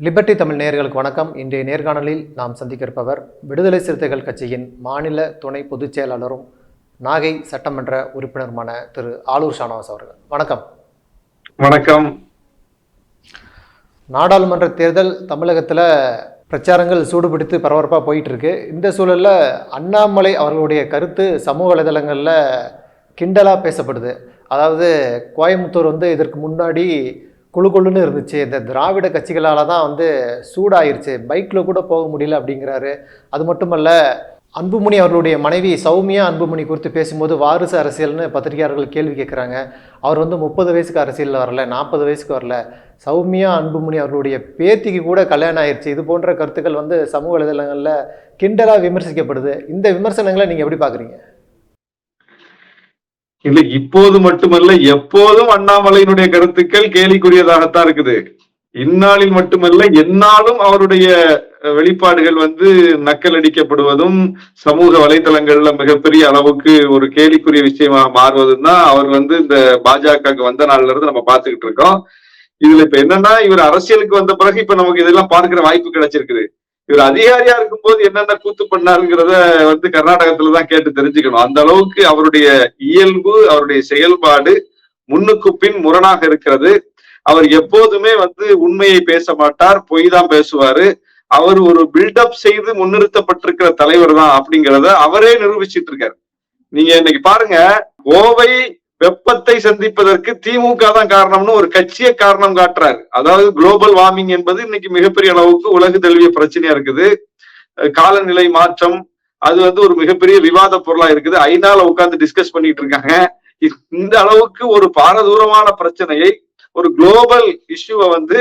Liberty Tamil நேயர்களுக்கு வணக்கம். இன்றைய நேர்காணலில் நாம் சந்திக்க இருப்பவர் விடுதலை சிறுத்தைகள் கட்சியின் மாநில துணை பொதுச் செயலாளரும் நாகை சட்டமன்ற உறுப்பினருமான திரு ஆலூர் ஷானவாஸ் அவர்கள். வணக்கம். வணக்கம். நாடாளுமன்ற தேர்தல் தமிழகத்தில் பிரச்சாரங்கள் சூடுபிடித்து பரபரப்பாக போயிட்டு இருக்கு இந்த சூழலில் அண்ணாமலை அவர்களுடைய கருத்து சமூக வலைதளங்களில் கிண்டலாக பேசப்படுது. அதாவது கோயம்புத்தூர் வந்து இதற்கு முன்னாடி குழு குழுன்னு இருந்துச்சு. இந்த திராவிட கட்சிகளால் தான் வந்து சூடாயிருச்சு. பைக்கில் கூட போக முடியல அப்படிங்கிறாரு. அது மட்டுமல்ல அன்புமணி அவர்களுடைய மனைவி சௌமியா அன்புமணி குறித்து பேசும்போது வாரிசு அரசியல்னு பத்திரிகையாளர்கள் கேள்வி கேட்குறாங்க. அவர் வந்து முப்பது வயசுக்கு அரசியலில் வரல நாற்பது வயசுக்கு வரல. சௌமியா அன்புமணி அவர்களுடைய பேத்திக்கு கூட கல்யாணம் ஆயிடுச்சு இது போன்ற கருத்துக்கள் வந்து சமூக வலைதளங்களில் கிண்டலாக விமர்சிக்கப்படுது. இந்த விமர்சனங்களை நீங்கள் எப்படி பார்க்குறீங்க இல்ல இப்போது மட்டுமல்ல எப்போதும் அண்ணாமலையினுடைய கருத்துக்கள் கேலிக்குரியதாகத்தான் இருக்குது. இந்நாளில் மட்டுமல்ல எந்நாளும் அவருடைய வெளிப்பாடுகள் வந்து நக்கல் அடிக்கப்படுவதும் சமூக வலைதளங்கள்ல மிகப்பெரிய அளவுக்கு ஒரு கேலிக்குரிய விஷயமாக மாறுவதும் தான் அவர் வந்து இந்த பாஜகவுக்கு வந்த நாள்ல இருந்து நம்ம பார்த்துக்கிட்டு இருக்கோம். இதுல இப்ப என்னன்னா இவர் அரசியலுக்கு வந்த பிறகு இப்ப நமக்கு இதெல்லாம் பார்க்கிற வாய்ப்பு கிடைச்சிருக்குது. இவர் அதிகாரியா இருக்கும்போது என்னென்ன கூத்து பண்ணாருங்கிறத வந்து கர்நாடகத்துல தான் கேட்டு தெரிஞ்சுக்கணும். அந்த அளவுக்கு அவருடைய இயல்பு அவருடைய செயல்பாடு முன்னுக்கு பின் முரணாக இருக்கிறது. அவர் எப்போதுமே வந்து உண்மையை பேச மாட்டார் பொய் தான் பேசுவாரு. அவர் ஒரு பில்டப் செய்து முன்னிறுத்தப்பட்டிருக்கிற தலைவர் தான் அப்படிங்கிறத அவரே நிரூபிச்சிட்டு இருக்காரு நீங்க இன்னைக்கு பாருங்க கோவை வெப்பத்தை சந்திப்பதற்கு திமுக தான் காரணம்னு ஒரு கட்சியை காரணம் காட்டுறாரு. அதாவது குளோபல் வார்மிங் என்பது இன்னைக்கு மிகப்பெரிய அளவுக்கு உலகு தழுவிய பிரச்சனையா இருக்குது. காலநிலை மாற்றம் அது வந்து ஒரு மிகப்பெரிய விவாத பொருளா இருக்குது. ஐநால உட்காந்து டிஸ்கஸ் பண்ணிட்டு இருக்காங்க. இந்த அளவுக்கு ஒரு பாரதூரமான பிரச்சனையை ஒரு குளோபல் இஷ்யூவை வந்து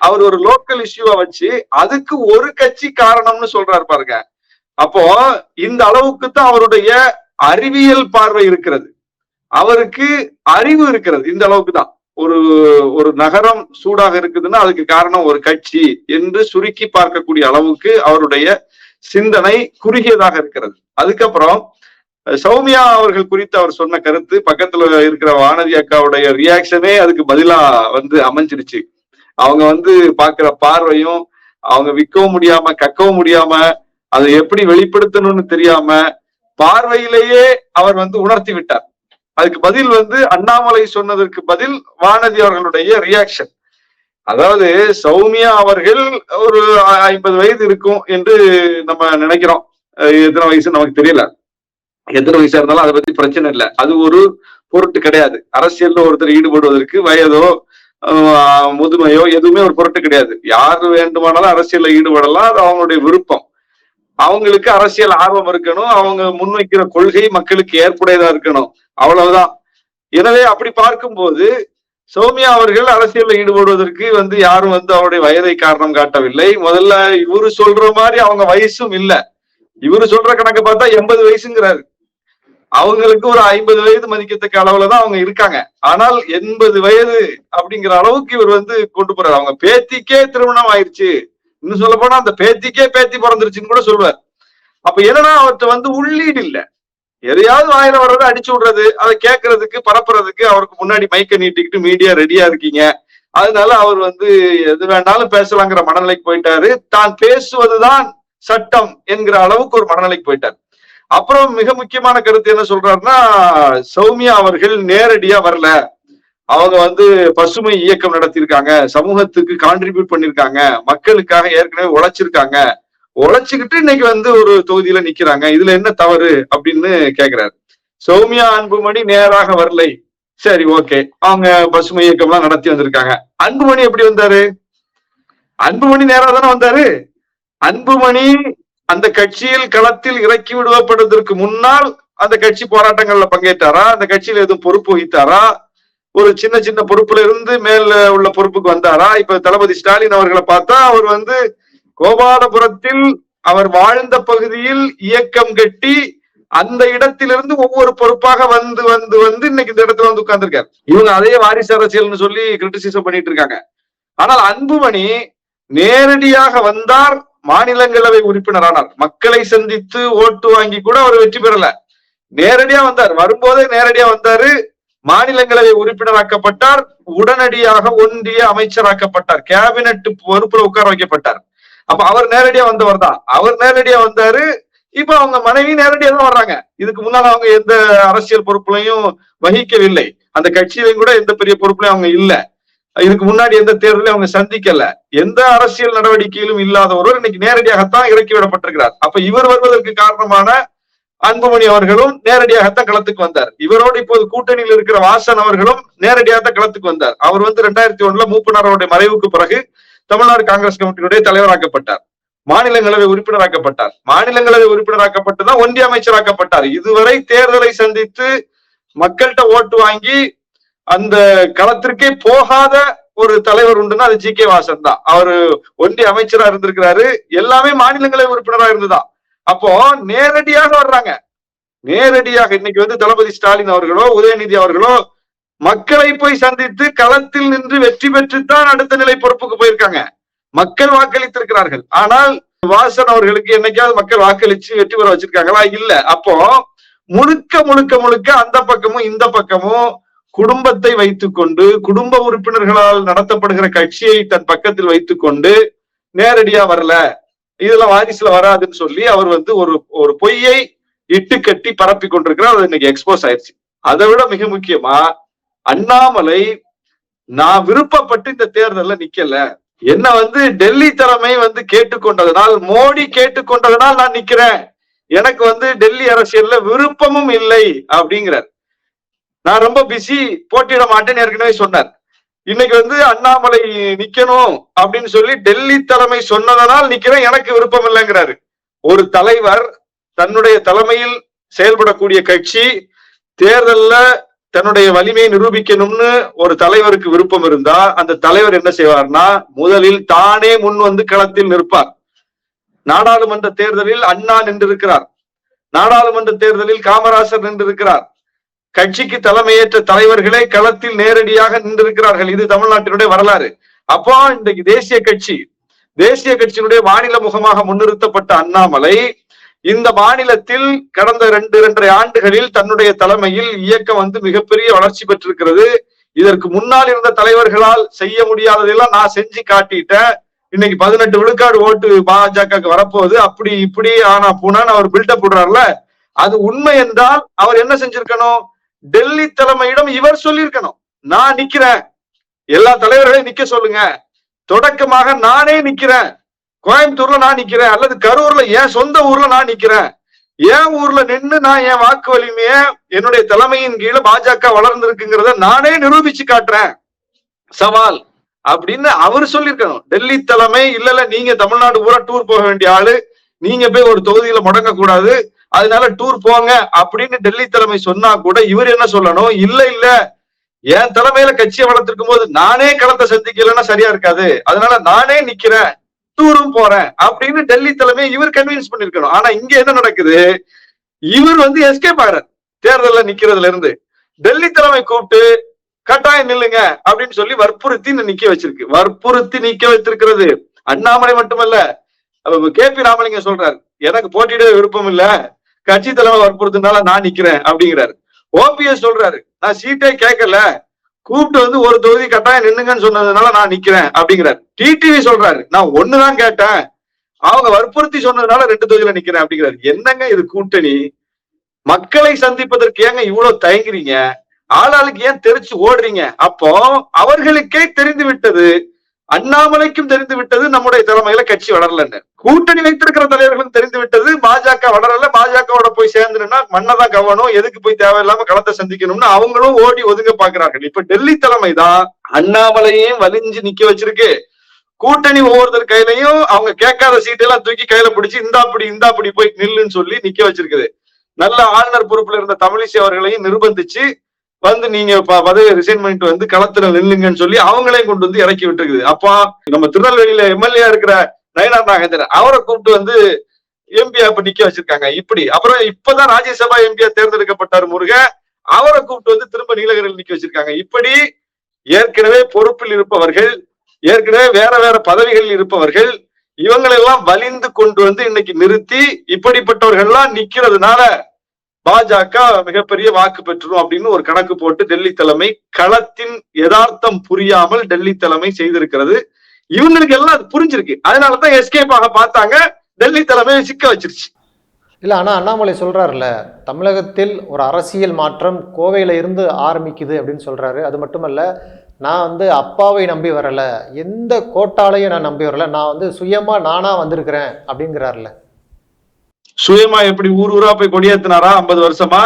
அவர் ஒரு லோக்கல் இஷ்யூவை வச்சு அதுக்கு ஒரு கட்சி காரணம்னு சொல்றாரு பாருங்க. அப்போ இந்த அளவுக்கு தான் அவருடைய அறிவியல் பார்வை இருக்கிறது. அவருக்கு அறிவு இருக்கிறது. இந்த அளவுக்கு தான். ஒரு ஒரு நகரம் சூடாக இருக்குதுன்னா அதுக்கு காரணம் ஒரு கட்சி என்று சுருக்கி பார்க்கக்கூடிய அளவுக்கு அவருடைய சிந்தனை குறுகியதாக இருக்கிறது. அதுக்கப்புறம் சௌமியா அவர்கள் குறித்து அவர் சொன்ன கருத்து பக்கத்துல இருக்கிற வானதி அக்காவுடைய ரியாக்ஷனே அதுக்கு பதிலா வந்து அமைஞ்சிருச்சு. அவங்க வந்து பாக்குற பார்வையும் அவங்க விற்கவும் முடியாம கக்கவும் முடியாம அதை எப்படி வெளிப்படுத்தணும்னு தெரியாம பார்வையிலேயே அவர் வந்து உணர்த்தி விட்டார். அதுக்கு பதில் வந்து அண்ணாமலை சொன்னதற்கு பதில் வானதி அவர்களுடைய ரியாக்ஷன் அதாவது சௌமியா அவர்கள் ஒரு ஐம்பது வயது இருக்கும் என்று நம்ம நினைக்கிறோம். எத்தனை வயசு நமக்கு தெரியல. எத்தனை வயசா இருந்தாலும் அதை பத்தி பிரச்சனை இல்லை. அது ஒரு பொருட்டு கிடையாது. அரசியல்ல ஒருத்தர் ஈடுபடுவதற்கு வயதோ முதுமையோ எதுவுமே ஒரு பொருட்டு கிடையாது. யார் வேண்டுமானாலும் அரசியல்ல ஈடுபடலாம். அது அவங்களுடைய விருப்பம். அவங்களுக்கு அரசியல் ஆர்வம் இருக்கணும். அவங்க முன்வைக்கிற கொள்கை மக்களுக்கு ஏற்புடையதா இருக்கணும். அவ்வளவுதான். எனவே அப்படி பார்க்கும்போது சௌமியா அவர்கள் அரசியலில் ஈடுபடுவதற்கு வந்து யாரும் வந்து அவருடைய வயதை காரணம் காட்டவில்லை. முதல்ல இவரு சொல்ற மாதிரி அவங்க வயசும் இல்ல. இவரு சொல்ற கணக்கு பார்த்தா எண்பது வயசுங்கிறாரு. அவங்களுக்கு ஒரு ஐம்பது வயது மதிக்கத்தக்க அளவுல தான் அவங்க இருக்காங்க. ஆனால் எண்பது வயது அப்படிங்கிற அளவுக்கு இவர் வந்து கொண்டு போறாரு. அவங்க பேத்திக்கே திருமணம் ஆயிருச்சு இன்னும் சொல்ல போனா அந்த பேத்திக்கே பேத்தி பிறந்துருச்சுன்னு கூட சொல்லுவார். அப்ப என்னன்னா அவர்கிட்ட வந்து உள்ளீடு இல்ல. எதையாவது வாயில வர்றதை அடிச்சு விடுறது அதை கேட்கறதுக்கு பரப்புறதுக்கு அவருக்கு முன்னாடி மைக்க நீட்டிக்கிட்டு மீடியா ரெடியா இருக்கீங்க. அதனால அவர் வந்து எது வேணாலும் பேசலாங்கிற மனநிலைக்கு போயிட்டாரு. தான் பேசுவதுதான் சட்டம் என்கிற அளவுக்கு ஒரு மனநிலைக்கு போயிட்டார். அப்புறம் மிக முக்கியமான கருத்து என்ன சொல்றாருன்னா சௌமியா அவர்கள் நேரடியா வரல. அவங்க வந்து பசுமை இயக்கம் நடத்தியிருக்காங்க. சமூகத்துக்கு கான்ட்ரிபியூட் பண்ணிருக்காங்க மக்களுக்காக ஏற்கனவே உழைச்சிருக்காங்க. உழைச்சுக்கிட்டு இன்னைக்கு வந்து ஒரு தொகுதியில நிக்கிறாங்க. இதுல என்ன தவறு அப்படின்னு கேக்குறாரு. சௌமியா அன்புமணி நேராக வரலை. சரி ஓகே. அவங்க பசுமை இயக்கம்லாம் நடத்தி வந்திருக்காங்க. அன்புமணி எப்படி வந்தாரு? அன்புமணி நேரா தானே வந்தாரு? அன்புமணி அந்த கட்சியில் களத்தில் இறக்கி விடுவப்படுவதற்கு முன்னால் அந்த கட்சி போராட்டங்கள்ல பங்கேற்றாரா? அந்த கட்சியில எதுவும் பொறுப்பு வகித்தாரா? ஒரு சின்ன சின்ன பொறுப்புல இருந்து மேல உள்ள பொறுப்புக்கு வந்தாரா? இப்ப தளபதி ஸ்டாலின் அவர்களை பார்த்தா அவர் வந்து கோபாலபுரத்தில் அவர் வாழ்ந்த பகுதியில் இயக்கம் கட்டி அந்த இடத்திலிருந்து ஒவ்வொரு பொறுப்பாக வந்து வந்து வந்து இன்னைக்கு இந்த இடத்துல வந்து உட்கார்ந்துருக்காரு. இவங்க அதே வாரிசு அரசியல்னு சொல்லி கிரிட்டிசிசம் பண்ணிட்டு இருக்காங்க. ஆனால் அன்புமணி நேரடியாக வந்தார் மாநிலங்களவை உறுப்பினரானார். மக்களை சந்தித்து ஓட்டு வாங்கி கூட அவர் வெற்றி பெறல. நேரடியா வந்தார். வரும்போதே நேரடியா வந்தாரு. மாநிலங்களவை உறுப்பினராக்கப்பட்டார் உடனடியாக ஒன்றிய அமைச்சராக்கப்பட்டார் கேபினட் பொறுப்புல உட்கார வைக்கப்பட்டார். அப்ப அவர் நேரடியா வந்தவர் தான் அவர் நேரடியா வந்தாரு. இப்ப அவங்க மனைவி நேரடியா தான் வர்றாங்க. இதுக்கு முன்னால அவங்க எந்த அரசியல் பொறுப்புலையும் வகிக்கவில்லை. அந்த கட்சியிலையும் கூட எந்த பெரிய பொறுப்புலையும் அவங்க இல்ல. இதுக்கு முன்னாடி எந்த தேர்தலையும் அவங்க சந்திக்கல. எந்த அரசியல் நடவடிக்கையிலும் இல்லாத ஒருவர் இன்னைக்கு நேரடியாகத்தான் இறக்கி விடப்பட்டிருக்கிறார். அப்ப இவர் வருவதற்கு காரணமான அன்புமணி அவர்களும் நேரடியாகத்தான் களத்துக்கு வந்தார். இவரோடு இப்போது கூட்டணியில் இருக்கிற வாசன் அவர்களும் நேரடியாகத்தான் களத்துக்கு வந்தார். அவர் வந்து ரெண்டாயிரத்தி ஒண்ணுல மூப்பனாரோட மறைவுக்கு பிறகு தமிழ்நாடு காங்கிரஸ் கமிட்டியுடைய தலைவராக்கப்பட்டார். மாநிலங்களவை உறுப்பினராக்கப்பட்டார். மாநிலங்களவை உறுப்பினராக்கப்பட்டுதான் ஒன்றிய அமைச்சராக்கப்பட்டார். இதுவரை தேர்தலை சந்தித்து மக்கள்கிட்ட ஓட்டு வாங்கி அந்த களத்திற்கே போகாத ஒரு தலைவர் உண்டுன்னா அது ஜி கே வாசன் தான். அவரு ஒன்றிய அமைச்சரா இருந்திருக்கிறாரு. எல்லாமே மாநிலங்களவை உறுப்பினரா இருந்துதான். அப்போ நேரடியாக வர்றாங்க. நேரடியாக இன்னைக்கு வந்து தளபதி ஸ்டாலின் அவர்களோ உதயநிதி அவர்களோ மக்களை போய் சந்தித்து களத்தில் நின்று வெற்றி பெற்றுத்தான் அடுத்த நிலை பொறுப்புக்கு போயிருக்காங்க. மக்கள் வாக்களித்திருக்கிறார்கள். ஆனால் வாசன் அவர்களுக்கு என்னைக்காவது மக்கள் வாக்களிச்சு வெற்றி பெற வச்சிருக்காங்களா? இல்ல. அப்போ முழுக்க முழுக்க முழுக்க அந்த பக்கமும் இந்த பக்கமும் குடும்பத்தை வைத்துக்கொண்டு குடும்ப உறுப்பினர்களால் நடத்தப்படுகிற கட்சியை தன் பக்கத்தில் வைத்துக்கொண்டு நேரடியா வரல. இதெல்லாம் வாரிசுல வராதுன்னு சொல்லி அவர் வந்து ஒரு ஒரு பொய்யை இட்டு கட்டி பரப்பி கொண்டிருக்கிறார். அது இன்னைக்கு எக்ஸ்போஸ் ஆயிடுச்சு அதை விட மிக முக்கியமா அண்ணாமலை நான் விருப்பப்பட்டு இந்த தேர்தல்ல நிக்கல. என்ன வந்து டெல்லி தலைமை வந்து கேட்டுக்கொண்டதனால் மோடி கேட்டுக்கொண்டதனால் நான் நிக்கிறேன். எனக்கு வந்து டெல்லி அரசியல்ல விருப்பமும் இல்லை அப்படிங்கிறார். நான் ரொம்ப பிஸி போட்டியிட மாட்டேன்னு ஏற்கனவே சொன்னார். இன்னைக்கு வந்து அண்ணாமலை நிக்கணும் அப்படின்னு சொல்லி டெல்லி தலைமை சொன்னதனால் நிக்கிறேன் எனக்கு விருப்பம் இல்லைங்கிறாரு. ஒரு தலைவர் தன்னுடைய தலைமையில் செயல்படக்கூடிய கட்சி தேர்தல்ல தன்னுடைய வலிமையை நிரூபிக்கணும்னு ஒரு தலைவருக்கு விருப்பம் இருந்தா அந்த தலைவர் என்ன செய்வார்னா முதலில் தானே முன் வந்து களத்தில் நிற்பார். நாடாளுமன்ற தேர்தலில் அண்ணா நின்றிருக்கிறார். நாடாளுமன்ற தேர்தலில் காமராசர் நின்றிருக்கிறார். கட்சிக்கு தலைமையேற்ற தலைவர்களே களத்தில் நேரடியாக நின்றிருக்கிறார்கள். இது தமிழ்நாட்டினுடைய வரலாறு. அப்போ இன்றைக்கு தேசிய கட்சி. தேசிய கட்சியினுடைய மாநில முகமாக முன்னிறுத்தப்பட்ட அண்ணாமலை இந்த மாநிலத்தில் கடந்த ரெண்டு இரண்டரை ஆண்டுகளில் தன்னுடைய தலைமையில் இயக்கம் வந்து மிகப்பெரிய வளர்ச்சி பெற்றிருக்கிறது. இதற்கு முன்னால் இருந்த தலைவர்களால் செய்ய முடியாததெல்லாம் நான் செஞ்சு காட்டிட்டேன். இன்னைக்கு பதினெட்டு விழுக்காடு ஓட்டு பாஜக வரப்போகுது. அப்படி இப்படி ஆனா பூனான்னு அவர் பில்டப் விடுறாருல அது உண்மை என்றால் அவர் என்ன செஞ்சிருக்கணும்? டெல்லி தலைமையிடம் இவர் சொல்லியிருக்கணும். நான் நிக்கிறேன். எல்லா தலைவர்களையும் நிக்க சொல்லுங்க. தொடக்கமாக நானே நிக்கிறேன். கோயம்புத்தூர்ல நான் நிக்கிறேன். அல்லது கரூர்ல என் சொந்த ஊர்ல நான் நிக்கிறேன். என் ஊர்ல நின்று நான் என் வாக்கு வலிமைய என்னுடைய தலைமையின் கீழே பாஜக வளர்ந்திருக்குங்கிறத நானே நிரூபிச்சு காட்டுறேன். சவால். அப்படின்னு அவரு சொல்லியிருக்கணும். டெல்லி தலைமை இல்ல இல்ல நீங்க தமிழ்நாடு பூரா டூர் போக வேண்டிய ஆளு. நீங்க போய் ஒரு தொகுதியில முடங்க கூடாது அதனால டூர் போங்க அப்படின்னு டெல்லி தலைமை சொன்னா கூட இவர் என்ன சொல்லணும்? இல்ல இல்ல. என் தலைமையில கட்சியை வளர்த்திருக்கும் போது நானே களத்தை சந்திக்கலன்னா சரியா இருக்காது. அதனால நானே நிக்கிறேன். டூரும் போறேன் அப்படின்னு டெல்லி தலைமையை இவர் கன்வின்ஸ் பண்ணிருக்கணும் ஆனா இங்க என்ன நடக்குது? இவர் வந்து எஸ்கேப் ஆகிறார். தேர்தல்ல நிக்கிறதுல இருந்து டெல்லி தலைமை கூப்பிட்டு கட்டாயம் நில்லுங்க அப்படின்னு சொல்லி வற்புறுத்தி நிக்க வச்சிருக்கு. வற்புறுத்தி நிக்க வச்சிருக்கிறது அண்ணாமலை மட்டுமல்ல. கே பி ராமலிங்கம் சொல்றாரு எனக்கு போட்டியிட விருப்பம் இல்ல. கட்சி தலைமை வற்புறுத்தினால நான் நிக்கிறேன் அப்படிங்கிறாரு. ஓபிஎஸ் சொல்றாரு நான் சீட்டே கேட்கல கூப்பிட்டு வந்து ஒரு தொகுதி கட்டாயம் நின்னுங்கன்னு சொன்னதுனால நான் நிக்கிறேன் அப்படிங்கிறாரு. டிடிவி சொல்றாரு நான் ஒண்ணுதான் கேட்டேன் அவங்க வற்புறுத்தி சொன்னதுனால ரெண்டு தொகுதியில நிக்கிறேன் அப்படிங்கிறாரு. என்னங்க இது கூட்டணி? மக்களை சந்திப்பதற்கு ஏங்க இவ்வளவு தயங்குறீங்க? ஆளாளுக்கு ஏன் தெரிச்சு ஓடுறீங்க? அப்போ அவர்களுக்கே தெரிந்து விட்டது அண்ணாமலைக்கும் தெரிந்து விட்டது நம்முடைய தலைமையில கட்சி வளரலன்னு. கூட்டணி வைத்திருக்கிற தலைவர்களும் தெரிந்து விட்டது பாஜக வளரல பாஜகவோட போய் சேர்ந்துனா மண்ணதான் கவனம் எதுக்கு போய் தேவையில்லாம களத்தை சந்திக்கணும்னு அவங்களும் ஓடி ஒதுங்க பாக்குறார்கள் இப்ப டெல்லி தலைமை தான் அண்ணாமலையும் வலிஞ்சு நிக்க வச்சிருக்கு. கூட்டணி ஒவ்வொருத்தர் கையிலையும் அவங்க கேட்காத சீட்டெல்லாம் தூக்கி கையில பிடிச்சு இந்தாப்படி இந்தாப்படி போய் நில்லுன்னு சொல்லி நிக்க வச்சிருக்குது. நல்ல ஆளுநர் பொறுப்புல இருந்த தமிழிசை அவர்களையும் நிர்பந்திச்சு வந்து நீங்க பதவியை ரிசைன் பண்ணிட்டு வந்து களத்துல நில்லுங்கன்னு சொல்லி அவங்களையும் கொண்டு வந்து இறக்கி விட்டுருக்குது. அப்பா நம்ம திருநெல்வேலியில எம்எல்ஏ இருக்கிற நயனார் நாகேந்திரன் அவரை கூப்பிட்டு வந்து எம்பியா இப்ப நிக்க வச்சிருக்காங்க. இப்படி. அப்புறம் இப்பதான் ராஜ்யசபா எம்பியா தேர்ந்தெடுக்கப்பட்டார் முருகன். அவரை கூப்பிட்டு வந்து திரும்ப நீலகிரியில் நிக்க வச்சிருக்காங்க. இப்படி ஏற்கனவே பொறுப்பில் இருப்பவர்கள் ஏற்கனவே வேற வேற பதவிகளில் இருப்பவர்கள் இவங்களெல்லாம் வலிந்து கொண்டு வந்து இன்னைக்கு நிறுத்தி இப்படிப்பட்டவர்கள்லாம் நிக்கிறதுனால பாஜக மிகப்பெரிய வாக்கு பெற்றுரும் அப்படின்னு ஒரு கணக்கு போட்டு டெல்லி தலைமை களத்தின் யதார்த்தம் புரியாமல் டெல்லி தலைமை செய்திருக்கிறது. இவங்களுக்கு எல்லாம் அது புரிஞ்சிருக்கு. அதனாலதான் எஸ்கேப் ஆக பார்த்தாங்க. டெல்லி தலைமையை சிக்க வச்சிருச்சு. இல்லை ஆனால் அண்ணாமலை சொல்கிறாருல்ல தமிழகத்தில் ஒரு அரசியல் மாற்றம் கோவையில் இருந்து ஆரம்பிக்குது அப்படின்னு சொல்கிறாரு அது மட்டுமல்ல நான் வந்து அப்பாவை நம்பி வரல எந்த கோட்டாலையும் நான் நம்பி வரல நான் வந்து சுயமாக நானாக வந்திருக்கிறேன் அப்படிங்கிறாருல சுயமா எப்படி ஊர் ஊரா போய் கொடியேத்தினாரா? ஐம்பது வருஷமா?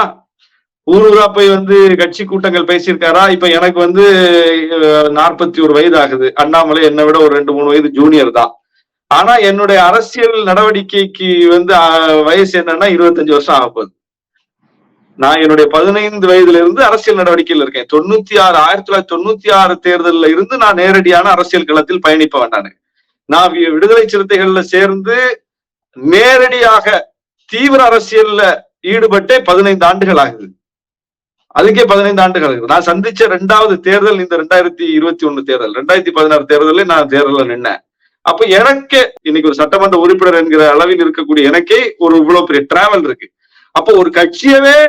ஊர் ஊரா போய் வந்து கட்சி கூட்டங்கள் பேசியிருக்காரா? இப்ப எனக்கு வந்து நாற்பத்தி ஒரு வயது ஆகுது. அண்ணாமலை என்னை விட ஒரு ரெண்டு மூணு வயது ஜூனியர் தான். ஆனா என்னுடைய அரசியல் நடவடிக்கைக்கு வந்து வயசு என்னன்னா இருபத்தஞ்சு வருஷம் ஆக போகுது. நான் என்னுடைய பதினைந்து வயதுல இருந்து அரசியல் நடவடிக்கையில் இருக்கேன். தொண்ணூத்தி ஆறு ஆயிரத்தி தொள்ளாயிரத்தி தொண்ணூத்தி ஆறு தேர்தலில் இருந்து நான் நேரடியான அரசியல் களத்தில் பயணிப்பவன் நான். நான் விடுதலை சிறுத்தைகள்ல சேர்ந்து நேரடியாக தீவிர அரசியல்ல ஈடுபட்டே பதினைந்து ஆண்டுகள் ஆகுது. அதுக்கே பதினைந்து ஆண்டுகள் ஆகுது. நான் சந்திச்ச ரெண்டாவது தேர்தல் இந்த ரெண்டாயிரத்தி இருபத்தி ஒண்ணு தேர்தல். ரெண்டாயிரத்தி பதினாறு தேர்தலில் நான் தேர்தலில் நின்னேன். அப்ப எனக்கே இன்னைக்கு ஒரு சட்டமன்ற உறுப்பினர் என்கிற அளவில் இருக்கக்கூடிய எனக்கே ஒரு இவ்வளவு பெரிய டிராவல் இருக்கு. அப்போ ஒரு கட்சியவே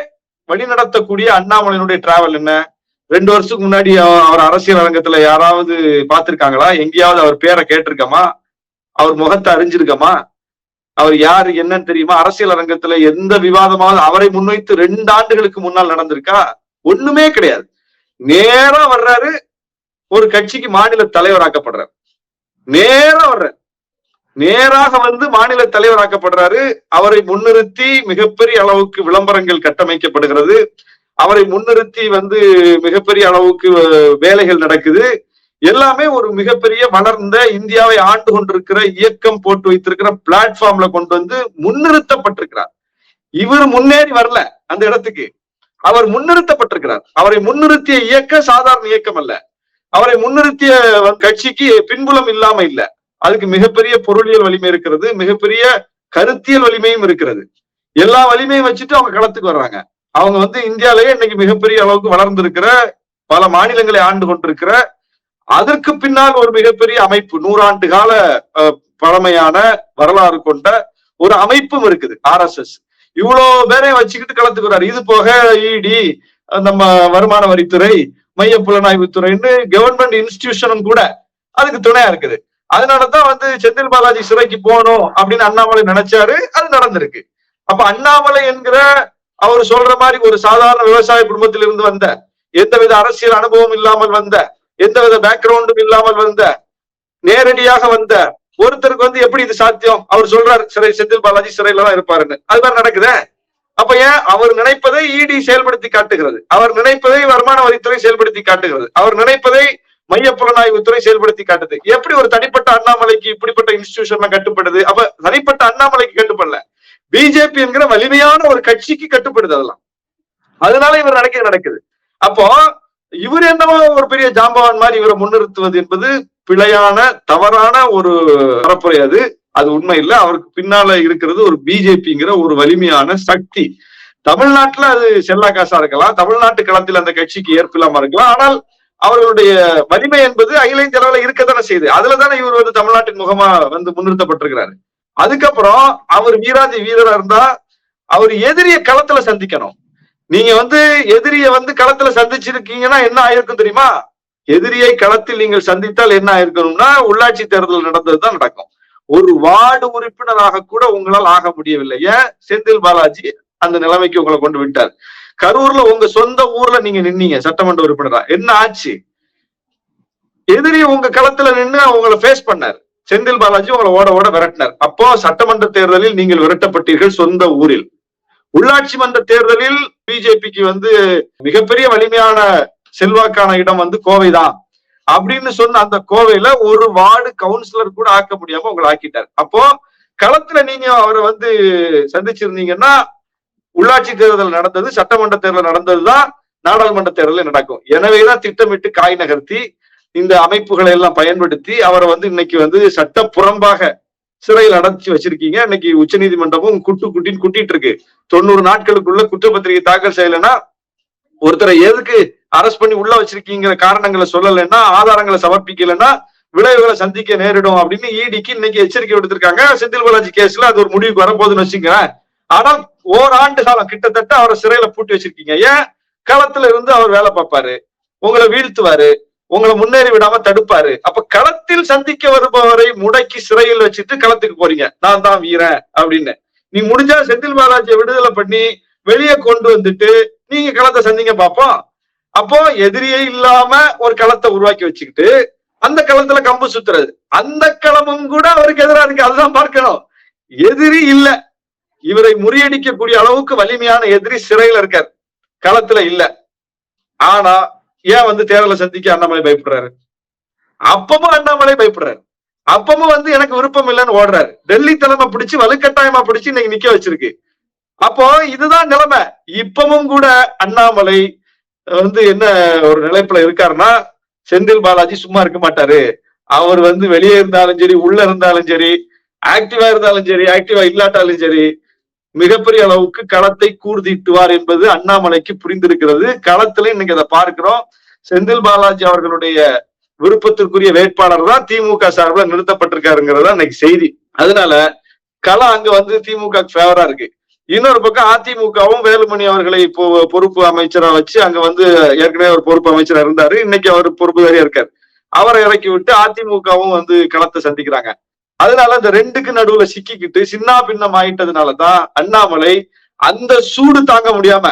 வழிநடத்தக்கூடிய அண்ணாமலையினுடைய டிராவல் என்ன? ரெண்டு வருஷத்துக்கு முன்னாடி அவ- அவர் அரசியல் அரங்கத்துல யாராவது பார்த்திருக்காங்களா? எங்கேயாவது அவர் பேரை கேட்டிருக்கமா? அவர் முகத்தை அறிஞ்சிருக்கமா? அவர் யாரு என்னன்னு தெரியுமா? அரசியல் அரங்கத்துல எந்த விவாதமாவது அவரை முன்வைத்து ரெண்டு ஆண்டுகளுக்கு முன்னால் நடந்திருக்கா? ஒண்ணுமே கிடையாது. நேரா வர்றாரு ஒரு கட்சிக்கு மாநில தலைவராக்கப்படுறாரு நேரா வர்ற நேராக வந்து மாநில தலைவராக்கப்படுறாரு அவரை முன்னிறுத்தி மிகப்பெரிய அளவுக்கு விளம்பரங்கள் கட்டமைக்கப்படுகிறது. அவரை முன்னிறுத்தி வந்து மிகப்பெரிய அளவுக்கு வேலைகள் நடக்குது. எல்லாமே ஒரு மிகப்பெரிய வளர்ந்த இந்தியாவை ஆண்டு கொண்டிருக்கிற இயக்கம் போட்டு வைத்திருக்கிற பிளாட்ஃபார்ம்ல கொண்டு வந்து முன்னிறுத்தப்பட்டிருக்கிறார். இவர் முன்னேறி வரல அந்த இடத்துக்கு. அவர் முன்னிறுத்தப்பட்டிருக்கிறார். அவரை முன்னிறுத்திய இயக்கம் சாதாரண இயக்கம் அல்ல. அவரை முன்னிறுத்திய கட்சிக்கு பின்புலம் இல்லாம இல்ல. அதுக்கு மிகப்பெரிய பொருளியல் வலிமை இருக்கிறது மிகப்பெரிய கருத்தியல் வலிமையும் இருக்கிறது. எல்லா வலிமையும் வச்சுட்டு அவங்க களத்துக்கு வர்றாங்க. அவங்க வந்து இந்தியாவிலேயே இன்னைக்கு மிகப்பெரிய அளவுக்கு வளர்ந்திருக்கிற பல மாநிலங்களை ஆண்டு கொண்டிருக்கிற அதற்கு பின்னால் ஒரு மிகப்பெரிய அமைப்பு நூறாண்டு கால அஹ், பழமையான வரலாறு கொண்ட ஒரு அமைப்பும் இருக்குது ஆர்எஸ்எஸ் இவ்வளவு பேரையும் வச்சுக்கிட்டு களத்துக்கு வர்றாரு. இது போக இடி நம்ம வருமான வரித்துறை மைய புலனாய்வுத்துறைன்னு கவர்மெண்ட் இன்ஸ்டிடியூஷனும் கூட அதுக்கு துணையா இருக்குது. அதனாலதான் வந்து செந்தில் பாலாஜி சிறைக்கு போகணும் அப்படின்னு அண்ணாமலை நினைச்சாரு. அது நடந்திருக்கு. அப்ப அண்ணாமலை என்கிற அவர் சொல்ற மாதிரி ஒரு சாதாரண விவசாய குடும்பத்தில் இருந்து வந்த எந்தவித அரசியல் அனுபவம் இல்லாமல் வந்த எந்தவித பேக்ரவுண்டும் இல்லாமல் வந்த நேரடியாக வந்த ஒருத்தருக்கு வந்து எப்படி இது சாத்தியம்? அவர் சொல்றாரு சிறை செந்தில் பாலாஜி சிறையில தான் இருப்பாருன்னு. அது மாதிரி நடக்குதே? அப்ப ஏன்? அவர் நினைப்பதை இடி செயல்படுத்தி காட்டுகிறது. அவர் நினைப்பதை வருமான வரித்துறை செயல்படுத்தி காட்டுகிறது. அவர் நினைப்பதை மைய புலனாய்வுத்துறை செயல்படுத்தி காட்டுது. எப்படி ஒரு தனிப்பட்ட அண்ணாமலைக்கு இப்படிப்பட்ட இன்ஸ்டிடியூஷன் கட்டுப்படுது? அப்ப தனிப்பட்ட அண்ணாமலைக்கு கட்டுப்படல. பிஜேபி என்கிற வலிமையான ஒரு கட்சிக்கு கட்டுப்படுது அதெல்லாம். அதனால இவர் நடக்க நடக்குது. அப்போ இவர் என்னவோ ஒரு பெரிய ஜாம்பவான் மாதிரி இவரை முன்னிறுத்துவது என்பது பிழையான தவறான ஒரு பரப்புரை அது. அது உண்மை இல்லை. அவருக்கு பின்னால இருக்கிறது ஒரு பிஜேபிங்கிற ஒரு வலிமையான சக்தி. தமிழ்நாட்டுல அது செல்லா காசா இருக்கலாம். தமிழ்நாட்டு களத்தில் அந்த கட்சிக்கு ஏற்பில்லாம இருக்கலாம். ஆனால் அவர்களுடைய வலிமை என்பது அகில இந்திய அளவுல இருக்கத்தானே செய்யுது. அதுல தானே இவர் வந்து தமிழ்நாட்டின் முகமா வந்து முன்னிறுத்தப்பட்டிருக்கிறாரு. அதுக்கப்புறம் அவர் வீராதி வீரரா இருந்தா அவர் எதிரிய களத்துல சந்திக்கணும். நீங்க வந்து எதிரிய வந்து களத்துல சந்திச்சிருக்கீங்கன்னா என்ன ஆயிருக்கும் தெரியுமா? எதிரியை களத்தில் நீங்கள் சந்தித்தால் என்ன ஆயிருக்கணும்னா உள்ளாட்சி தேர்தல் நடந்ததுதான் நடக்கும். ஒரு வார்டு உறுப்பினராக கூட உங்களால் ஆக முடியவில்லை. ஏன்? செந்தில் பாலாஜி அந்த நிலைமைக்கு உங்களை கொண்டு விட்டார். கரூர்ல உங்க சொந்த ஊர்ல நீங்க நின்னீங்க சட்டமன்ற உறுப்பினரா. என்ன ஆச்சு? எதிரி உங்க களத்துல நின்னு உங்களை ஃபேஸ் பண்ணார். செந்தில் பாலாஜி உங்களை ஓட ஓட விரட்டினார். அப்போ சட்டமன்ற தேர்தலில் நீங்கள் விரட்டப்பட்டீர்கள் சொந்த ஊரில். உள்ளாட்சி மன்ற தேர்தலில் பிஜேபிக்கு வந்து மிகப்பெரிய வலிமையான செல்வாக்கான இடம் வந்து கோவை தான் அப்படின்னு சொன்ன அந்த கோவையில ஒரு வார்டு கவுன்சிலர் கூட ஆக்க முடியாம உங்களை ஆக்கிட்டார். அப்போ களத்துல நீங்க அவரை வந்து சந்திச்சிருந்தீங்கன்னா உள்ளாட்சி தேர்தல் நடந்தது சட்டமன்ற தேர்தல் நடந்ததுதான் நாடாளுமன்ற தேர்தலில் நடக்கும். எனவேதான் திட்டமிட்டு காய் நகர்த்தி இந்த அமைப்புகளை எல்லாம் பயன்படுத்தி அவரை வந்து இன்னைக்கு வந்து சட்ட புறம்பாக சிறையில் அடைச்சி வச்சிருக்கீங்க. இன்னைக்கு உச்சநீதிமன்றமும் குட்டு குட்டின்னு குட்டிட்டு இருக்கு. தொண்ணூறு நாட்களுக்குள்ள குற்றப்பத்திரிகை தாக்கல் செய்யலைன்னா ஒருத்தரை எதுக்கு அரெஸ்ட் பண்ணி உள்ள வச்சிருக்கீங்கிற காரணங்களை சொல்லலைன்னா ஆதாரங்களை சமர்ப்பிக்கலைன்னா விளைவுகளை சந்திக்க நேரிடும் அப்படின்னு இடிக்கு இன்னைக்கு எச்சரிக்கை விடுத்திருக்காங்க. செந்தில் பாலாஜி கேஸ்ல அது ஒரு முடிவுக்கு வரப்போகுதுன்னு வச்சுக்கிறேன் ஆனால் ஓராண்டு காலம் கிட்டத்தட்ட அவரை சிறையில பூட்டி வச்சிருக்கீங்க. ஏன்? களத்துல இருந்து அவர் வேலை பார்ப்பாரு. உங்களை வீழ்த்துவாரு. உங்களை முன்னேறி விடாம தடுப்பாரு. அப்ப களத்தில் சந்திக்க வருபவரை முடக்கி சிறையில் வச்சுட்டு களத்துக்கு போறீங்க. நான் தான் வீரன் அப்படின்னு. நீ முடிஞ்சா செந்தில் பாலாஜியை விடுதலை பண்ணி வெளியே கொண்டு வந்துட்டு நீங்க களத்தை சந்திங்க பார்ப்போம் அப்போ எதிரியே இல்லாம ஒரு களத்தை உருவாக்கி வச்சுக்கிட்டு அந்த களத்துல கம்பு சுத்துறது. அந்த களமும் கூட அவருக்கு எதிராக இருக்கு. அதுதான் பார்க்கணும். எதிரி இல்ல. இவரை முறியடிக்கக்கூடிய அளவுக்கு வலிமையான எதிரி சிறையில இருக்கார். களத்துல இல்ல. ஆனா ஏன் வந்து தேர்தலை சந்திக்க அண்ணாமலை பயப்படுறாரு? அப்பமும் அண்ணாமலை பயப்படுறாரு. அப்பமும் வந்து எனக்கு விருப்பம் இல்லைன்னு ஓடுறாரு. டெல்லி தலைமை பிடிச்சு வலுக்கட்டாயமா பிடிச்சு இன்னைக்கு நிக்க வச்சிருக்கு. அப்போ இதுதான் நிலைமை. இப்பவும் கூட அண்ணாமலை வந்து என்ன ஒரு நிலைப்புல இருக்காருன்னா செந்தில் பாலாஜி சும்மா இருக்க மாட்டாரு. அவர் வந்து வெளியே இருந்தாலும் சரி உள்ள இருந்தாலும் சரி ஆக்டிவா இருந்தாலும் சரி ஆக்டிவா இல்லாட்டாலும் சரி மிகப்பெரிய அளவுக்கு களத்தை கூர்திட்டுவார் என்பது அண்ணாமலைக்கு புரிந்திருக்கிறது. களத்துல இன்னைக்கு அதை பார்க்கிறோம். செந்தில் பாலாஜி அவர்களுடைய விருப்பத்திற்குரிய வேட்பாளர் தான் திமுக சார்பில் நிறுத்தப்பட்டிருக்காருங்கிறது தான் இன்னைக்கு செய்தி. அதனால களம் அங்க வந்து திமுக ஃபேவரா இருக்கு. இன்னொரு பக்கம் அதிமுகவும் வேலுமணி அவர்களை இப்போ பொறுப்பு அமைச்சரா வச்சு அங்க வந்து ஏற்கனவே ஒரு பொறுப்பு அமைச்சரா இருந்தாரு. இன்னைக்கு அவர் பொறுப்புதாரியா இருக்காரு. அவரை இறக்கி விட்டு அதிமுகவும் வந்து களத்தை சந்திக்கிறாங்க. அதனால இந்த ரெண்டுக்கு நடுவுல சிக்கிக்கிட்டு சின்ன பின்னம் ஆயிட்டதுனாலதான் அண்ணாமலை அந்த சூடு தாங்க முடியாம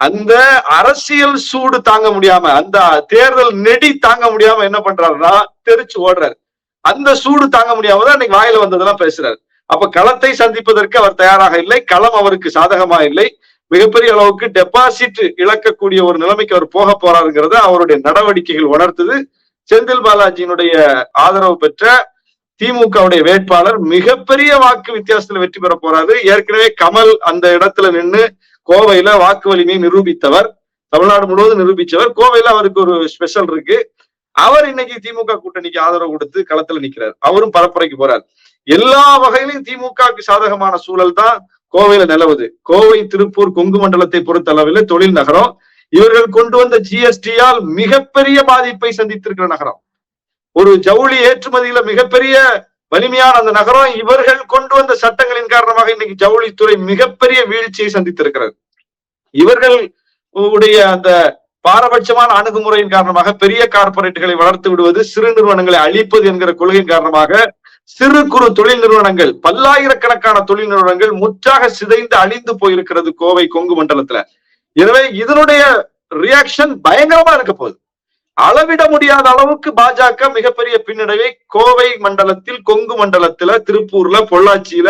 அந்த அரசியல் சூடு தாங்க முடியாம அந்த தேர்தல் நெடி தாங்க முடியாம என்ன பண்றாருன்னா தெரிச்சு ஓடுறாரு. அந்த சூடு தாங்க முடியாம தான் இன்னைக்கு வாயில வந்ததெல்லாம் பேசுறாரு. அப்ப களத்தை சந்திப்பதற்கு அவர் தயாராக இல்லை. களம் அவருக்கு சாதகமா இல்லை. மிகப்பெரிய அளவுக்கு டெபாசிட் இழக்கக்கூடிய ஒரு நிலைமைக்கு அவர் போக போறாருங்கிறத அவருடைய நடவடிக்கைகள் உணர்த்தது. செந்தில் பாலாஜியினுடைய ஆதரவு பெற்ற திமுகவுடைய வேட்பாளர் மிகப்பெரிய வாக்கு வித்தியாசத்துல வெற்றி பெற போறாரு. ஏற்கனவே கமல் அந்த இடத்துல நின்று கோவையில வாக்கு வலிமையை நிரூபித்தவர். தமிழ்நாடு முழுவதும் நிரூபித்தவர் கோவையில அவருக்கு ஒரு ஸ்பெஷல் இருக்கு. அவர் இன்னைக்கு திமுக கூட்டணிக்கு ஆதரவு கொடுத்து களத்துல நிக்கிறார். அவரும் பரப்புரைக்கு போறார். எல்லா வகையிலும் திமுகவுக்கு சாதகமான சூழல் தான் கோவையில நிலவுது. கோவை திருப்பூர் கொங்கு மண்டலத்தை பொறுத்த அளவில் தொழில் நகரம். இவர்கள் கொண்டு வந்த ஜிஎஸ்டியால் மிகப்பெரிய பாதிப்பை சந்தித்திருக்கிற நகரம். ஒரு ஜவுளி ஏற்றுமதியில மிகப்பெரிய வலிமையான அந்த நகரம். இவர்கள் கொண்டு வந்த சட்டங்களின் காரணமாக இன்னைக்கு ஜவுளித்துறை மிகப்பெரிய வீழ்ச்சியை சந்தித்திருக்கிறது. இவர்கள் உடைய அந்த பாரபட்சமான அணுகுமுறையின் காரணமாக பெரிய கார்பரேட்டுகளை வளர்த்து விடுவது சிறு நிறுவனங்களை அழிப்பது என்கிற கொள்கையின் காரணமாக சிறு குறு தொழில் நிறுவனங்கள் பல்லாயிரக்கணக்கான தொழில் நிறுவனங்கள் முற்றாக சிதைந்து அழிந்து போயிருக்கிறது கோவை கொங்கு மண்டலத்துல. எனவே இதனுடைய ரியாக்ஷன் பயங்கரமா இருக்க போகுது. அளவிட முடியாத அளவுக்கு பாஜக மிகப்பெரிய பின்னடைவை கோவை மண்டலத்தில் கொங்கு மண்டலத்துல திருப்பூர்ல பொள்ளாச்சியில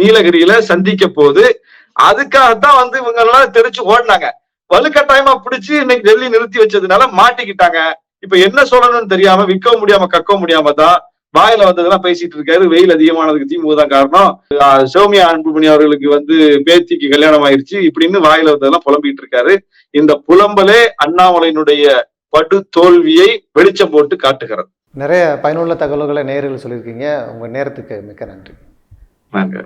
நீலகிரியில சந்திக்க போகுது. அதுக்காகத்தான் வந்து இவங்க எல்லாம் தெரிச்சு ஓடினாங்க. வலுக்கட்டாயமா பிடிச்சு இன்னைக்கு டெல்லி நிறுத்தி வச்சதுனால மாட்டிக்கிட்டாங்க. இப்ப என்ன சொல்லணும்னு தெரியாம விற்கவும் முடியாம கக்கவும் முடியாம தான் வாயில வந்ததெல்லாம் பேசிட்டு இருக்காரு. வெயில் அதிகமானதுக்கு திமுக தான் காரணம். சௌமியா அன்புமணி அவர்களுக்கு வந்து பேத்திக்கு கல்யாணம் ஆயிருச்சு. இப்படின்னு வாயில வந்ததெல்லாம் புலம்பிட்டு இருக்காரு. இந்த புலம்பலே அண்ணாமலையினுடைய படு தோல்வியை வெளிச்சம் போட்டு காட்டுகிறது. நிறைய பயனுள்ள தகவல்களை நேயர்கள் சொல்லியிருக்கீங்க. உங்கள் நேரத்துக்கு மிக்க நன்றி. நாங்க